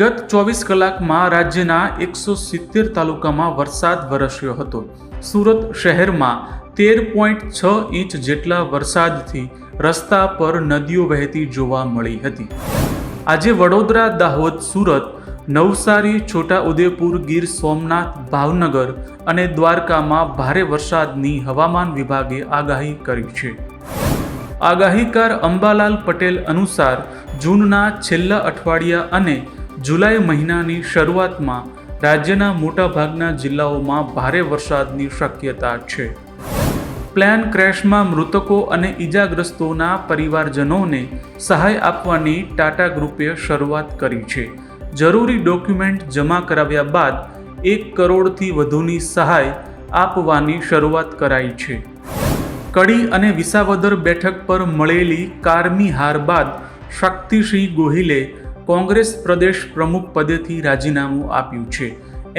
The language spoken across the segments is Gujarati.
ગત ચોવીસ કલાકમાં રાજ્યના એકસો સિત્તેર તાલુકામાં વરસાદ વરસ્યો હતો. સુરત શહેરમાં તેર પોઈન્ટ છ ઇંચ જેટલા વરસાદથી રસ્તા પર નદીઓ વહેતી જોવા મળી હતી. આજે વડોદરા, દાહોદ, સુરત, નવસારી, છોટાઉદેપુર, ગીર સોમનાથ, ભાવનગર અને દ્વારકામાં ભારે વરસાદની હવામાન વિભાગે આગાહી કરી છે. આગાહીકાર અંબાલાલ પટેલ અનુસાર જૂનના છેલ્લા અઠવાડિયા અને જુલાઈ મહિનાની શરૂઆતમાં રાજ્યના મોટાભાગના જિલ્લાઓમાં ભારે વરસાદની શક્યતા છે. પ્લેન ક્રેશમાં મૃતકો અને ઈજાગ્રસ્તોના પરિવારજનોને સહાય આપવાની ટાટા ગ્રુપે શરૂઆત કરી છે. જરૂરી ડોક્યુમેન્ટ જમા કરાવ્યા બાદ એક કરોડથી વધુની સહાય આપવાની શરૂઆત કરાઈ છે. કડી અને વિસાવદર બેઠક પર મળેલી કારમી હાર બાદ શક્તિસિંહ ગોહિલે કોંગ્રેસ પ્રદેશ પ્રમુખ પદેથી રાજીનામું આપ્યું છે.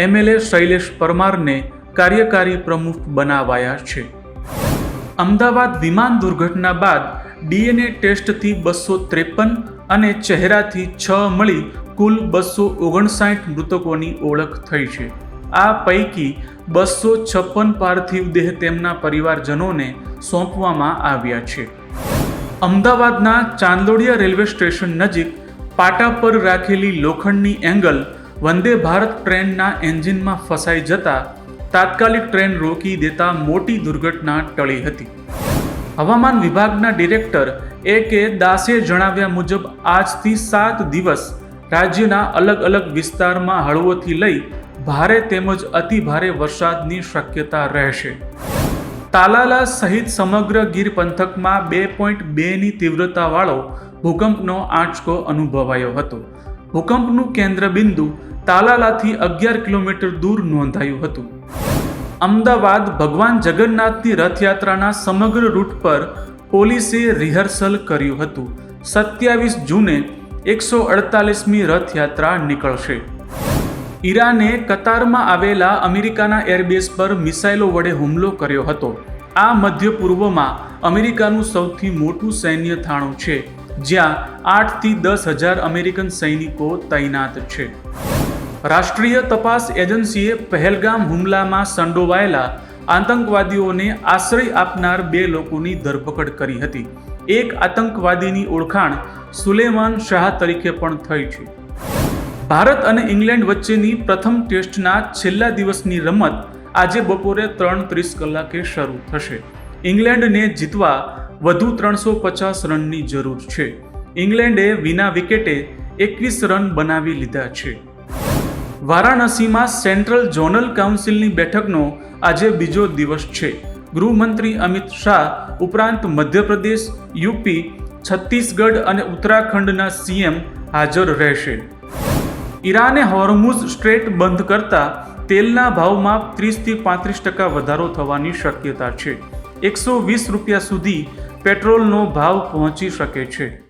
એમએલએ શૈલેષ પરમારને કાર્યકારી પ્રમુખ બનાવાયા છે. અમદાવાદ વિમાન દુર્ઘટના બાદ ડીએનએ ટેસ્ટથી બસો ત્રેપન અને ચહેરાથી છ મળી કુલ બસો ઓગણસાઠ મૃતકોની ઓળખ થઈ છે. આ પૈકી બસો છપ્પન પાર્થિવ દેહ તેમના પરિવારજનોને સોંપવામાં આવ્યા છે. અમદાવાદના ચાંદોડિયા રેલવે સ્ટેશન નજીક પાટા પર રાખેલી લોખંડની એંગલ વંદે ભારત ટ્રેનના એન્જિનમાં ફસાઈ જતા તાત્કાલિક ટ્રેન રોકી દેતા મોટી દુર્ઘટના ટળી હતી. હવામાન વિભાગના ડિરેક્ટર એ કે દાસે જણાવ્યા મુજબ આજથી સાત દિવસ રાજ્યના અલગ અલગ વિસ્તારમાં હળવોથી લઈ ભારે તેમજ અતિભારે વરસાદની શક્યતા રહેશે. તાલાલા સહિત સમગ્ર ગીર પંથકમાં બે પોઈન્ટ બેની તીવ્રતાવાળો ભૂકંપનો આંચકો અનુભવાયો હતો. ભૂકંપનું કેન્દ્ર બિંદુ તાલાલાથી અગિયાર કિલોમીટર દૂર નોંધાયું હતું. અમદાવાદ ભગવાન જગન્નાથની રથયાત્રાના સમગ્ર રૂટ પર પોલીસે રિહર્સલ કર્યું હતું. સત્યાવીસ જૂને એકસો અડતાલીસમી રથયાત્રા નીકળશે. ઈરાને કતારમાં આવેલા અમેરિકાના એરબેઝ પર મિસાઇલો વડે હુમલો કર્યો હતો. આ મધ્ય પૂર્વમાં અમેરિકાનું સૌથી મોટું સૈન્ય થાણું છે, જ્યાં આઠથી દસ હજાર અમેરિકન સૈનિકો તૈનાત છે. રાષ્ટ્રીય તપાસ એજન્સીએ પહેલગામ હુમલામાં સંડોવાયેલા આતંકવાદીઓને આશ્રય આપનાર બે લોકોની ધરપકડ કરી હતી. એક આતંકવાદીની ઓળખાણ સુલેમાન શાહ તરીકે પણ થઈ છે. ભારત અને ઇંગ્લેન્ડ વચ્ચેની પ્રથમ ટેસ્ટના છેલ્લા દિવસની રમત આજે બપોરે ત્રણ ત્રીસ કલાકે શરૂ થશે. ઇંગ્લેન્ડને જીતવા વધુ ત્રણસો પચાસ રનની જરૂર છે. ઇંગ્લેન્ડે વિના વિકેટે એકવીસ રન બનાવી લીધા છે. વારાણસીમાં સેન્ટ્રલ ઝોનલ કાઉન્સિલની બેઠકનો આજે બીજો દિવસ છે. ગૃહમંત્રી અમિત શાહ ઉપરાંત મધ્યપ્રદેશ, યુપી, છત્તીસગઢ અને ઉત્તરાખંડના સીએમ હાજર રહેશે. ઈરાને હોર્મુઝ સ્ટ્રેટ બંધ કરતા તેલના ભાવમાં ત્રીસથી પાંત્રીસ ટકા વધારો થવાની શક્યતા છે. એકસો વીસ રૂપિયા સુધી પેટ્રોલનો ભાવ પહોંચી શકે છે.